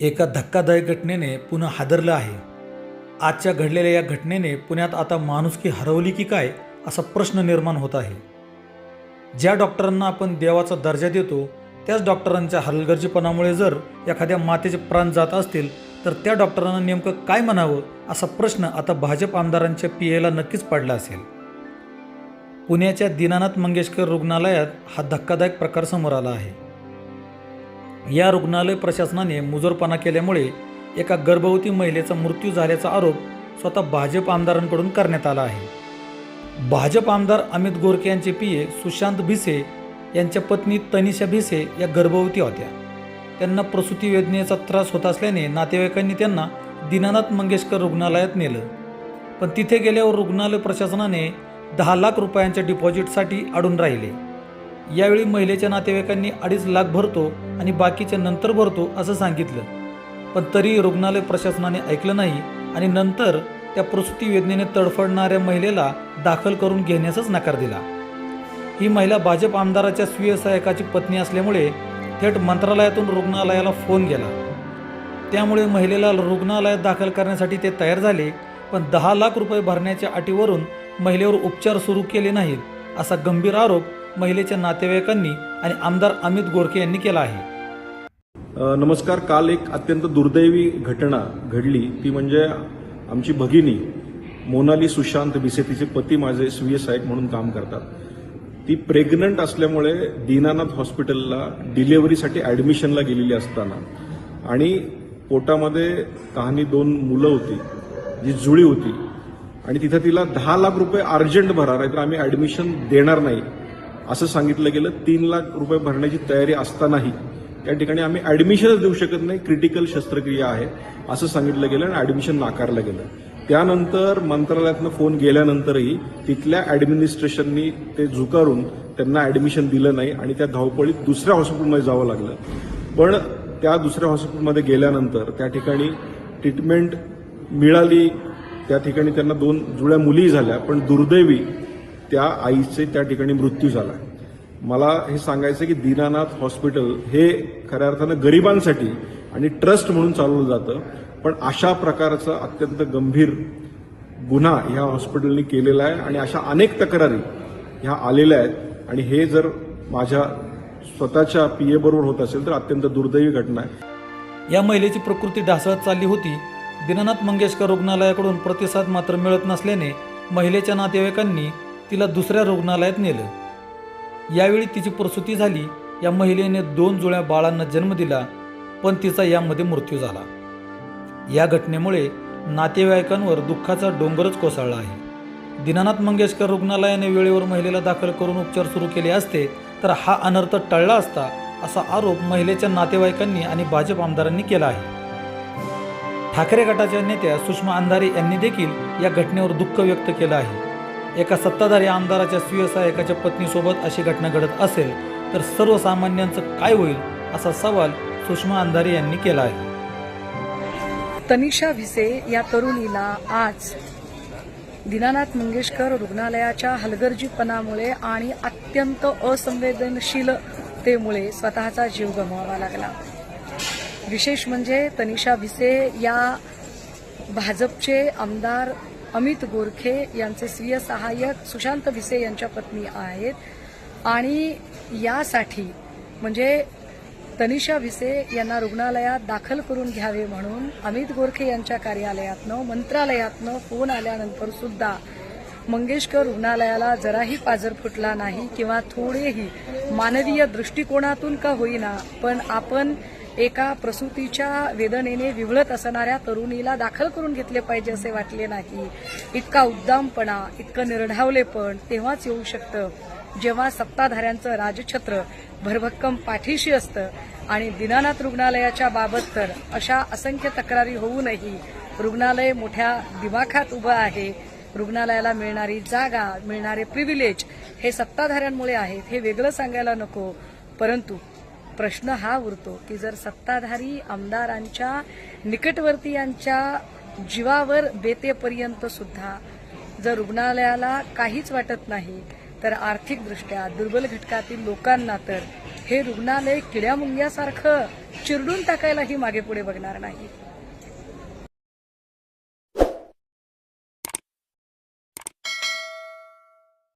एका धक्कादायक घटनेने पुन्हा हादरलं आहे. आजच्या घडलेल्या या घटनेने पुण्यात आता माणुसकी हरवली की काय असा प्रश्न निर्माण होत आहे. ज्या डॉक्टरांना आपण देवाचा दर्जा देतो त्याच डॉक्टरांच्या हलगर्जीपणामुळे जर एखाद्या मातेचे प्राण जात असतील तर त्या डॉक्टरांना नेमकं काय म्हणावं असा प्रश्न आता भाजप आमदारांच्या पीएला नक्कीच पडला असेल. पुण्याच्या दीनानाथ मंगेशकर रुग्णालयात हा धक्कादायक प्रकार समोर आला आहे. या रुग्णालय प्रशासनाने मुजोरपणा केल्यामुळे एका गर्भवती महिलेचा मृत्यू झाल्याचा आरोप स्वतः भाजप आमदारांकडून करण्यात आला आहे. भाजप आमदार अमित गोरके यांचे पिये सुशांत भिसे यांच्या पत्नी तनिषा भिसे या गर्भवती होत्या. त्यांना प्रसूती वेदनेचा त्रास होत असल्याने नातेवाईकांनी त्यांना दीनानाथ मंगेशकर रुग्णालयात नेलं. पण तिथे गेल्यावर रुग्णालय प्रशासनाने दहा लाख रुपयांच्या डिपॉझिटसाठी अडून राहिले. यावेळी महिलेच्या नातेवाईकांनी अडीच लाख भरतो आणि बाकीचे नंतर भरतो असं सांगितलं. पण तरी रुग्णालय प्रशासनाने ऐकलं नाही आणि नंतर त्या प्रसूती वेदनेने तडफडणाऱ्या महिलेला दाखल करून घेण्यासच नकार दिला. ही महिला भाजप आमदाराच्या स्वीय सहायकाची पत्नी असल्यामुळे थेट मंत्रालयातून रुग्णालयाला फोन गेला. त्यामुळे महिलेला रुग्णालयात दाखल करण्यासाठी ते तयार झाले पण दहा लाख रुपये भरण्याच्या अटीवरून महिलेवर उपचार सुरू केले नाहीत असा गंभीर आरोप महिलेच्या नातेवाईकांनी आणि आमदार अमित गोरखे यांनी केला आहे. नमस्कार. काल एक अत्यंत दुर्दैवी घटना घडली. ती म्हणजे आमची भगिनी मोनाली सुशांत बिसे तिचे पती माझे स्वीय साहेब म्हणून काम करतात. ती प्रेग्नंट असल्यामुळे दीनानाथ हॉस्पिटलला डिलेवरीसाठी ॲडमिशनला गेलेली असताना आणि पोटामध्ये कहाणी दोन मुलं होती जी जुळी होती आणि तिथं तिला दहा लाख रुपये अर्जंट भरा नाही तर आम्ही ॲडमिशन देणार नाही. असं सांगितलं गेलं तीन लाख रुपये भरण्याची तयारी असतानाही त्या ठिकाणी आम्ही ॲडमिशनच देऊ शकत नाही क्रिटिकल शस्त्रक्रिया आहे असं सांगितलं गेलं आणि ॲडमिशन नाकारलं गेलं. त्यानंतर मंत्रालयातनं फोन गेल्यानंतरही तिथल्या ॲडमिनिस्ट्रेशननी ते झुकारून त्यांना ॲडमिशन दिलं नाही आणि त्या धावपळीत दुसऱ्या हॉस्पिटलमध्ये जावं लागलं. पण त्या दुसऱ्या हॉस्पिटलमध्ये गेल्यानंतर त्या ठिकाणी ट्रीटमेंट मिळाली त्या ठिकाणी त्यांना दोन जुळ्या मुली झाल्या पण दुर्दैवी त्या आईचे त्या ठिकाणी मृत्यू झाला. मला हे सांगायचं की दीनानाथ हॉस्पिटल हे खऱ्या अर्थानं गरिबांसाठी आणि ट्रस्ट म्हणून चालवलं जातं पण अशा प्रकारचा अत्यंत गंभीर गुन्हा ह्या हॉस्पिटलने केलेला आहे आणि अशा अनेक तक्रारी ह्या आलेल्या आहेत. आणि हे जर माझ्या स्वतःच्या पीए बरोबर होत असेल तर अत्यंत दुर्दैवी घटना आहे. या महिलेची प्रकृती ढासळत चालली होती. दीनानाथ मंगेशकर रुग्णालयाकडून प्रतिसाद मात्र मिळत नसल्याने महिलेच्या नातेवाईकांनी तिला दुसऱ्या रुग्णालयात नेलं. यावेळी तिची प्रसूती झाली. या महिलेने दोन जुळ्या बाळांना जन्म दिला पण तिचा यामध्ये मृत्यू झाला. या घटनेमुळे नातेवाईकांवर दुःखाचा डोंगरच कोसळला आहे. दीनानाथ मंगेशकर रुग्णालयाने वेळेवर महिलेला दाखल करून उपचार सुरू केले असते तर हा अनर्थ टळला असता असा आरोप महिलेच्या नातेवाईकांनी आणि भाजप आमदारांनी केला आहे. ठाकरे गटाच्या नेत्या सुषमा अंधारे यांनी देखील या घटनेवर दुःख व्यक्त केलं आहे. एका सत्ताधारी आमदाराच्या स्वीय सहायकाच्या पत्नीसोबत अशी घटना घडत असेल तर सर्वसामान्यांचं काय होईल असा सवाल सुषमा अंधारे यांनी केला आहे. तनिषा भिसे या तरुणीला आज दीनानाथ मंगेशकर रुग्णालयाच्या हलगर्जीपणामुळे आणि अत्यंत असंवेदनशीलतेमुळे स्वतःचा जीव गमवावा लागला. विशेष म्हणजे तनिषा भिसे या भाजपचे आमदार अमित गोरखे यांचे स्वीय सहाय्यक सुशांत भिसे यांच्या पत्नी आहेत. आणि यासाठी म्हणजे तनिषा भिसे यांना रुग्णालयात दाखल करून घ्यावे म्हणून अमित गोरखे यांच्या कार्यालयातनं मंत्रालयातनं फोन आल्यानंतर सुद्धा मंगेशकर रुग्णालयाला जराही पाजर फुटला नाही किंवा थोडेही मानवीय दृष्टिकोनातून का होईना पण आपण एका प्रसूतीच्या वेदनेने विवळत असणाऱ्या तरुणीला दाखल करून घेतले पाहिजे असे वाटले नाही. इतका उद्दामपणा इतकं निर्ढावलेपण तेव्हाच येऊ शकतं. जेव्हा सत्ताधाऱ्यांचं राजछत्र भरभक्कम पाठीशी असतं आणि दिनानाथ रुग्णालयाच्या बाबत तर अशा असंख्य तक्रारी होऊनही रुग्णालय मोठ्या दिमाखात उभं आहे. रुग्णालयाला मिळणारी जागा मिळणारे प्रिव्हिलेज हे सत्ताधाऱ्यांमुळे आहेत हे वेगळं सांगायला नको. परंतु प्रश्न हा उरतो की जर सत्ताधारी आमदारांच्या निकटवर्तीयांच्या जीवावर बेतेपर्यंत सुद्धा जर रुग्णालयाला काहीच वाटत नाही तर आर्थिकदृष्ट्या दुर्बल घटकातील लोकांना तर हे रुग्णालय किड्यामुंग्यासारखं चिरडून टाकायलाही मागे पुढे बघणार नाही.